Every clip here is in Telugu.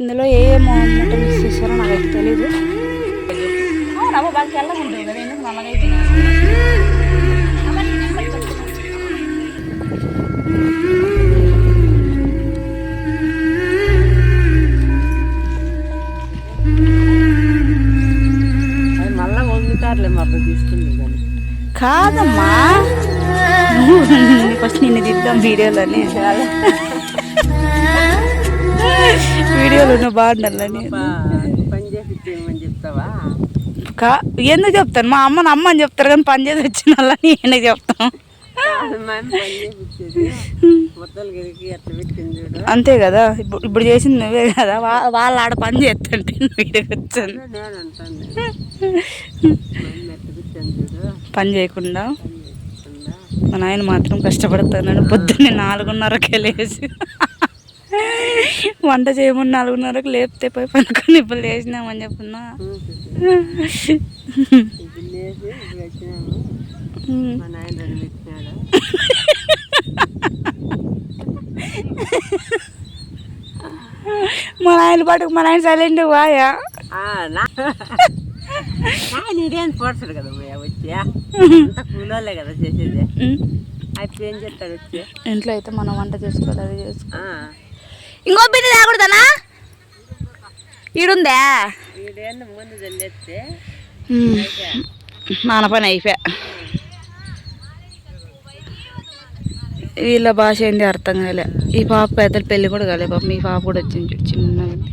ఇందులో ఏ ఏ మూట మిక్స్ చేస్తారో నాకైతే తెలీదు. అవునా బాగా తెల్లగా ఉంటుంది కదా ఎందుకు నల్లగా అయిపోయింది అది మళ్ళా వండుతారులే మా అబ్బాయి తీసుకుంది కానీ. కాదమ్మా. ఫస్ట్ నిన్ను దిద్దాం వీడియోలోనే వీడియోలో ఉన్న బాగుండాలని ఎందుకు చెప్తాను? మా అమ్మని అమ్మ అని చెప్తారు కానీ పని చేసి వచ్చిన వాళ్ళని ఎందుకు చెప్తాం మా అమ్మ పని చేపించేది మొత్తాలు గరికి అట్లా పెట్టింది చూడు. అంతే కదా ఇప్పుడు ఇప్పుడు చేసింది నువ్వే కదా వాళ్ళు ఆడ పని చేస్తుంటే వచ్చాను పని చేయకుండా. మా నాయన మాత్రం కష్టపడుతున్నాడు పొద్దున్నే నాలుగున్నరకే లేచి. వంట చేయమని నాలుగున్నరకు లేపితే పోయి పనుకొని ఇప్పుడు లేచినామని చెప్పున్నా. మా నాయన పాటుకు మా నాయన సైలెంట్ వాయా? ఆ, నా నాయన ఇదేం పోడతాడు కదా పోయా వచ్చి. అంత కూలోళ్ళే కదా చేసేది. అయితే ఏం చేస్తాడు వచ్చి? ఇంట్లో అయితే మనం వంట చేసుకోవాలి అది చేసుకో ఇంకో బిడ్డ తాగకూడదనా ఈడుందా? నాన్న పని అయిపోయా. వీళ్ళ భాష ఏంది అర్థం కాలే. ఈ పాప పెద్దల పెళ్ళి కూడా కాలే పాప మీ పాప కూడా వచ్చింది ఉంది.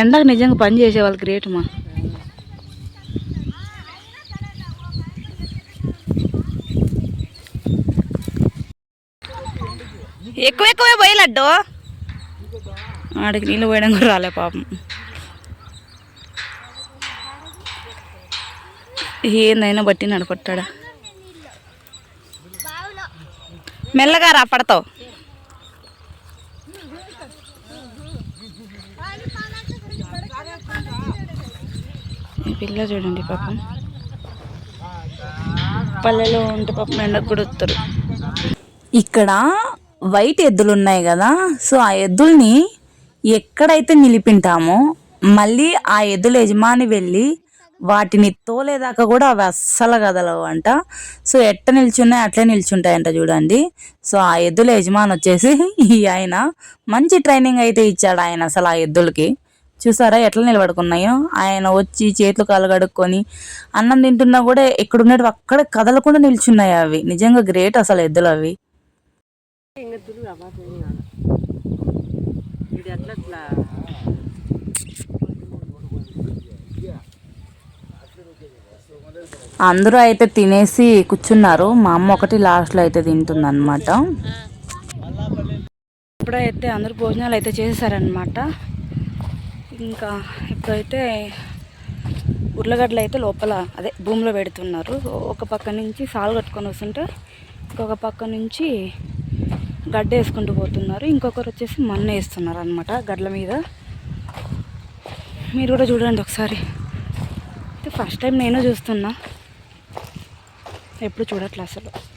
ఎండకు నిజంగా పని చేసే వాళ్ళు గ్రేట్ మా. ఎక్కువ ఎక్కువే పోయలడ్డు ఆడికి నీళ్ళు పోయడం కూడా రాలే పాపం. ఏందైనా బట్టి నడపట్టాడా? మెల్లగా రా పడతావు. పిల్ల చూడండి పాపం. పల్లెలో ఉంటే పాపం ఎండకు కూడా వస్తారు. ఇక్కడ వైట్ ఎద్దులు ఉన్నాయి కదా సో ఆ ఎద్దుల్ని ఎక్కడైతే నిలిపింటామో మళ్ళీ ఆ ఎద్దుల యజమాని వెళ్ళి వాటిని తోలేదాకా కూడా అవి అస్సలు కదలవు అంట సో ఎట్ట నిల్చున్నాయి అట్లే నిల్చుంటాయంట చూడండి. సో ఆ ఎద్దుల యజమాని వచ్చేసి ఈ ఆయన మంచి ట్రైనింగ్ అయితే ఇచ్చాడు ఆయన అసలు ఆ ఎద్దులకి. చూసారా ఎట్లా నిలబడుకున్నాయో? ఆయన వచ్చి చేతులు కాలు కడుక్కొని అన్నం తింటున్నా కూడా ఎక్కడున్నట్టు అక్కడ కదలకుండా నిల్చున్నాయి అవి. నిజంగా గ్రేట్ అసలు ఎద్దులు అవి. ఎట్లా అట్లా అందరూ అయితే తినేసి కూర్చున్నారు. మా అమ్మ ఒకటి లాస్ట్లో అయితే తింటుంది అనమాట ఇప్పుడైతే అందరూ భోజనాలు అయితే చేశారనమాట ఇంకా ఇప్పుడైతే ఉర్లగడ్డలు అయితే లోపల అదే భూమిలో పెడుతున్నారు. ఒక పక్క నుంచి సాలు కట్టుకొని వస్తుంటే ఇంకొక పక్క నుంచి గడ్డ వేసుకుంటూ పోతున్నారు. ఇంకొకరు వచ్చేసి మన్ను వేస్తున్నారు అనమాట గడ్ల మీద. మీరు కూడా చూడండి ఒకసారి. అయితే ఫస్ట్ టైం నేను చూస్తున్నా. ఎప్పుడు చూడట్లే అసలు.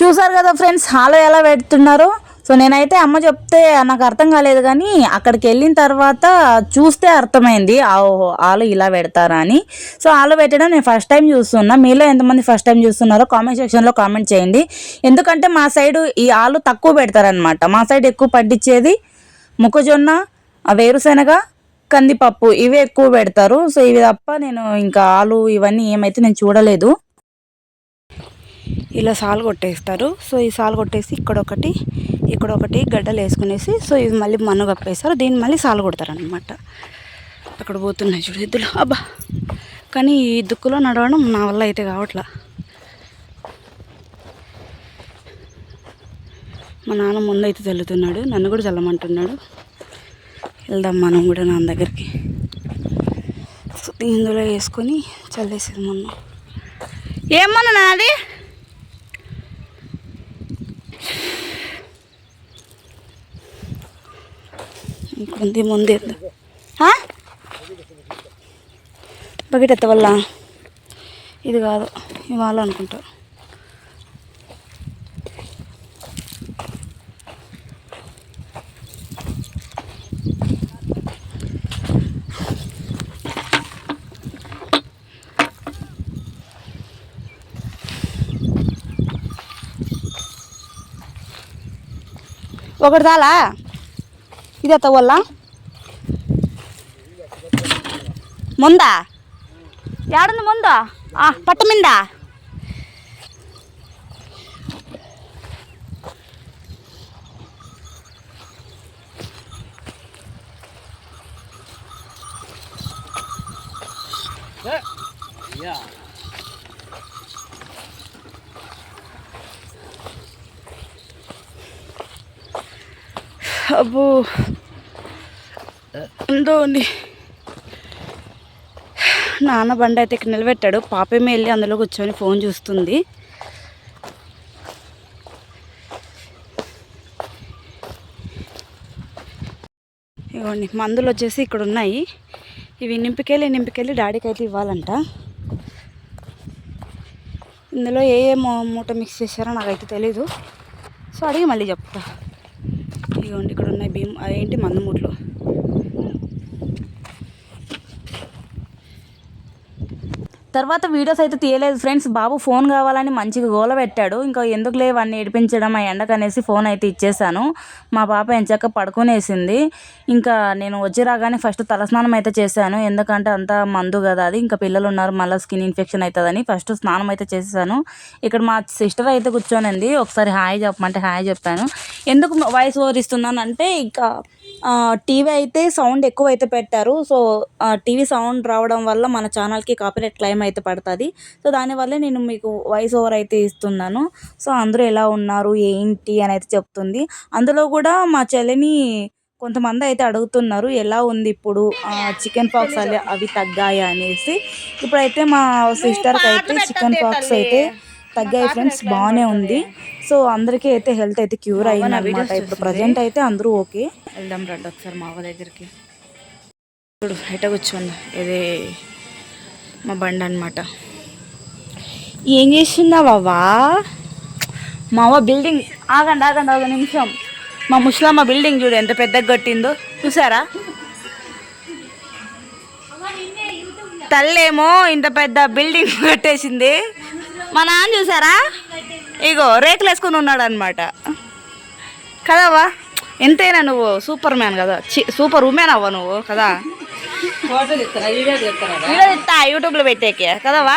చూసారు కదా ఫ్రెండ్స్ హాలో ఎలా పెడుతున్నారు? సో నేనైతే అమ్మ చెప్తే నాకు అర్థం కాలేదు కానీ అక్కడికి వెళ్ళిన తర్వాత చూస్తే అర్థమైంది ఓహో ఆలు ఇలా పెడతారా అని. సో ఆలు పెట్టడం నేను ఫస్ట్ టైం చూస్తున్నా. మీలో ఎంతమంది ఫస్ట్ టైం చూస్తున్నారో కామెంట్ సెక్షన్లో కామెంట్ చేయండి. ఎందుకంటే మా సైడ్ ఈ ఆలు తక్కువ పెడతారనమాట మా సైడ్ ఎక్కువ పట్టించేది మొక్కజొన్న ఆ వేరుశెనగ కందిపప్పు ఇవే ఎక్కువ పెడతారు. సో ఇవి తప్ప నేను ఇంకా ఆలు ఇవన్నీ ఏమైతే నేను చూడలేదు. ఇలా సాలు కొట్టేస్తారు. సో ఈ సాలు కొట్టేసి ఇక్కడ ఒకటి ఇక్కడ ఒకటి గడ్డలు వేసుకునేసి సో ఇవి మళ్ళీ మన్ను కప్పేస్తారు. దీన్ని మళ్ళీ సాలు కొడతారు అనమాట అక్కడ పోతున్నాయి చూడు ఎద్దులు. అబ్బా! కానీ ఈ దుక్కులో నడవడం నా వల్ల అయితే కావట్లా. మా నాన్న ముందు అయితే చల్లుతున్నాడు నన్ను కూడా చల్లమంటున్నాడు వెళ్దాం మనం కూడా నాన్న దగ్గరికి. సో ఇందులో వేసుకొని చల్లేసేది మొన్న. ఏమన్నా నాది? ఇంకొంది ముందు బకెట్ ఎత్త వల్ల ఇది కాదు ఇవాళ అనుకుంటారు ఒకటి తాలా? ఇది ఎత్త వల్ల? ముందా? ఏడుంది ముందా? పట్టు మిందా? అబ్బో. ఉందో ఉంది నాన్న బండి అయితే ఇక్కడ నిలబెట్టాడు. పాపేమే వెళ్ళి అందులో కూర్చొని ఫోన్ చూస్తుంది. ఇవ్వండి మందులు వచ్చేసి ఇక్కడ ఉన్నాయి. ఇవి నింపికెళ్ళి నింపికెళ్ళి డాడీకి అయితే ఇవ్వాలంట. ఇందులో ఏ ఏ మూట మిక్స్ చేశారో నాకైతే తెలీదు. సో అడిగి మళ్ళీ చెప్తా. ఇదిగోండి ఇక్కడ ఉన్నాయి భీమ్ అదేంటి మందు తర్వాత వీడియోస్ అయితే తీయలేదు. ఫ్రెండ్స్ బాబు ఫోన్ కావాలని మంచిగా గోల పెట్టాడు. ఇంకా ఎందుకు లేవన్నీ ఏడిపించడం ఆ ఎండకనేసి ఫోన్ అయితే ఇచ్చేసాను మా పాప ఎంచక్క పడుకునేసింది. ఇంకా నేను వచ్చి రాగానే ఫస్ట్ తలస్నానం అయితే చేశాను. ఎందుకంటే అంత మందు కదా అది. ఇంకా పిల్లలు ఉన్నారు మళ్ళీ స్కిన్ ఇన్ఫెక్షన్ అవుతుందని ఫస్ట్ స్నానం అయితే చేసేసాను ఇక్కడ మా సిస్టర్ అయితే కూర్చొనింది. ఒకసారి హాయ్ చెప్పమంటే హాయ్ చెప్పాను. ఎందుకు వాయిస్ ఓవర్ ఇస్తున్నానంటే ఇంకా టీవీ అయితే సౌండ్ ఎక్కువ అయితే పెట్టారు. సో టీవీ సౌండ్ రావడం వల్ల మన ఛానల్కి కాపీరైట్ క్లైమ్ అయితే పడుతుంది. సో దానివల్ల నేను మీకు వాయిస్ ఓవర్ అయితే ఇస్తున్నాను. సో అందరూ ఎలా ఉన్నారు? ఏంటి? అని అయితే చెప్తుంది. అందులో కూడా మా చెల్లిని కొంతమంది అయితే అడుగుతున్నారు. ఎలా ఉంది ఇప్పుడు? చికెన్ పాక్స్ అవి అవి తగ్గాయి అనేసి. ఇప్పుడైతే మా సిస్టర్కి అయితే చికెన్ పాక్స్ అయితే తగ్గాయి ఫ్రెండ్స్ బాగానే ఉంది. సో అందరికీ అయితే హెల్త్ అయితే క్యూర్ అయింది అనమాట ఇప్పుడు ప్రజెంట్ అయితే అందరూ ఓకే. వెళ్దాం రండి ఒకసారి మా అవ్వ దగ్గరికి. ఇప్పుడు బయట కూర్చోండి ఇది మా బండి అనమాట ఏం చేస్తున్నావా మా అవ్వ బిల్డింగ్ ఆగండి ఆగండి ఒక నిమిషం. మా ముస్లామా బిల్డింగ్ చూడు ఎంత పెద్దగా కట్టిందో. చూసారా? తల్లేమో ఇంత పెద్ద బిల్డింగ్ కట్టేసింది. మా నాన్న చూసారా? ఇగో రేకులు వేసుకుని ఉన్నాడు అనమాట కదవా ఎంతైనా నువ్వు సూపర్ మ్యాన్ కదా. చి సూపర్ ఉమెన్ అవ్వ నువ్వు కదా? వీడియో ఇస్తా యూట్యూబ్లో పెట్టేకి కదవా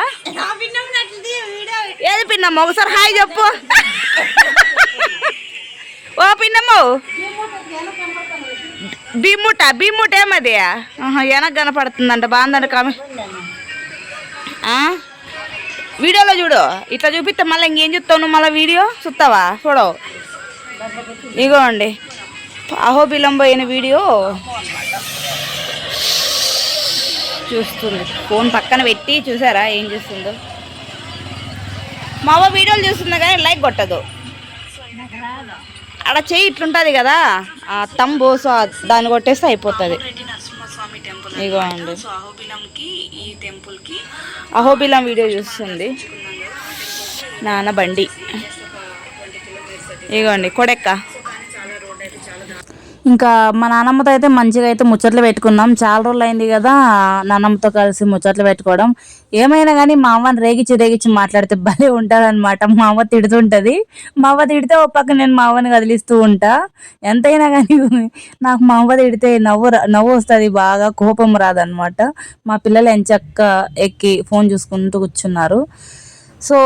ఏది పిన్నమ్మ ఒకసారి హాయ్ చెప్పు. ఓ పిన్నమ్మ బీముట బీముట ఏమది? వెనక కనపడుతుందంట బాగుందంట కామె ఆ? వీడియోలో చూడు. ఇట్లా చూపిస్తే మళ్ళీ ఇంకేం చూస్తావు నువ్వు మళ్ళీ వీడియో? చూస్తావా? చూడవు ఇగోండి. అండి అహోబిలం పోయిన వీడియో. చూస్తుంది. ఫోన్ పక్కన పెట్టి చూసారా? ఏం చూస్తుందో? మా అవ్వ వీడియోలు చూస్తుంది కానీ లైక్ కొట్టదు. అక్కడ చెయ్యి ఇట్లుంటుంది కదా? ఆ తంబో సో దాన్ని కొట్టేస్తే అయిపోతుంది. ఇగో అండి. ఈ టెంపుల్కి అహోబిలం వీడియో చూస్తుంది. నాన్న బండి. ఇగోండి కొడెక్క. ఇంకా మా నాన్నమ్మతో అయితే మంచిగా అయితే ముచ్చట్లు పెట్టుకున్నాం. చాలా రోజులు అయింది కదా నాన్నమ్మతో కలిసి ముచ్చట్లు పెట్టుకోవడం. ఏమైనా కానీ మా అవ్వని రేగిచ్చి రేగిచ్చి మాట్లాడితే భలే ఉంటుంది అనమాట మా అవ్వ తిడుతుంటది. మా అవ్వ తిడితే ఒక పక్క నేను మా అవ్వని కదిలిస్తూ ఉంటా. ఎంతైనా కానీ నాకు మా అవ్వ తిడితే నవ్వు రా- నవ్వు వస్తుంది బాగా కోపం రాదనమాట మా పిల్లలు ఎంచక్క ఎక్కి ఫోన్ చూసుకుంటూ కూర్చున్నారు. సో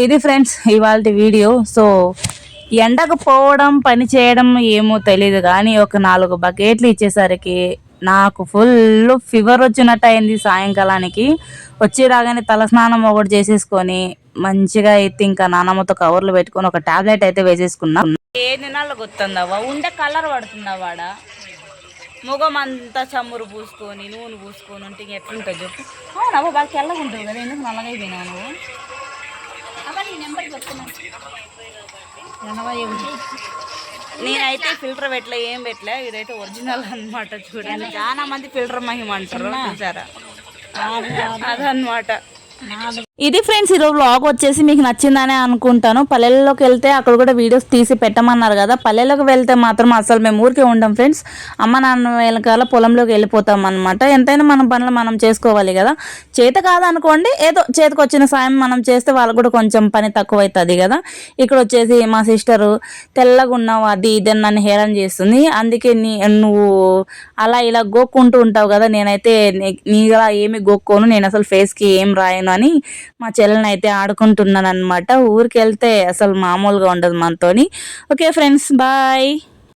ఇది ఫ్రెండ్స్ ఇవాళ వీడియో. సో ఎండకు పోవడం పని చేయడం ఏమో తెలియదు కానీ ఒక నాలుగు బకెట్లు ఇచ్చేసరికి నాకు ఫుల్ ఫీవర్ వచ్చినట్టు అయింది సాయంకాలానికి. వచ్చి రాగానే తలస్నానం ఒకటి చేసేసుకొని మంచిగా అయితే ఇంకా నానమ్మతో కవర్లు పెట్టుకొని ఒక టాబ్లెట్ అయితే వేసేసుకున్నా. ఏ దినాల్లో గుర్తుందవ్వ? ఉండే కలర్ పడుతుందా వాడ ముఖం అంతా చమురు పూసుకొని నూనె పూసుకొని ఉంటే ఇంక ఎట్లుంటుంది చెప్పు. అవునవ్వ బాగా తెల్లగా ఉంటుంది కదా ఎందుకు నల్లగా అయిపోయినావు నువ్వు? ఎనభై. నేనైతే ఫిల్టర్ పెట్టలే ఏం పెట్టలే ఇదైతే ఒరిజినల్ అన్నమాట చూడండి. చాలా మంది ఫిల్టర్ మహిమ అంటారు చూసారా? అదనమాట ఇది ఫ్రెండ్స్ ఈరోజు బ్లాగ్ వచ్చేసి మీకు నచ్చిందనే అనుకుంటాను. పల్లెల్లోకి వెళ్తే అక్కడ కూడా వీడియోస్ తీసి పెట్టమన్నారు కదా. పల్లెల్లోకి వెళ్తే మాత్రం అసలు మేము ఊరికే ఉండం ఫ్రెండ్స్. అమ్మ నాన్న వెనకాల పొలంలోకి వెళ్ళిపోతాం అనమాట ఎంతైనా మన పనులు మనం చేసుకోవాలి కదా. చేత కాదనుకోండి ఏదో చేతికి వచ్చిన సాయం మనం చేస్తే వాళ్ళకు కూడా కొంచెం పని తక్కువ అవుతుంది కదా. ఇక్కడ వచ్చేసి మా సిస్టరు తెల్లగా ఉన్నావు అది ఇది నన్ను హేళన చేస్తుంది. అందుకే నీ నువ్వు అలా ఇలా గోక్కుంటూ ఉంటావు కదా. నేనైతే నీ- నీలా ఏమి గోక్కోను నేను అసలు ఫేస్కి ఏం రాయను అని మా చెల్లెని అయితే ఆడుకుంటున్నాను అనమాట ఊరికి వెళ్తే అసలు మామూలుగా ఉండదు మనతోని. Okay friends bye.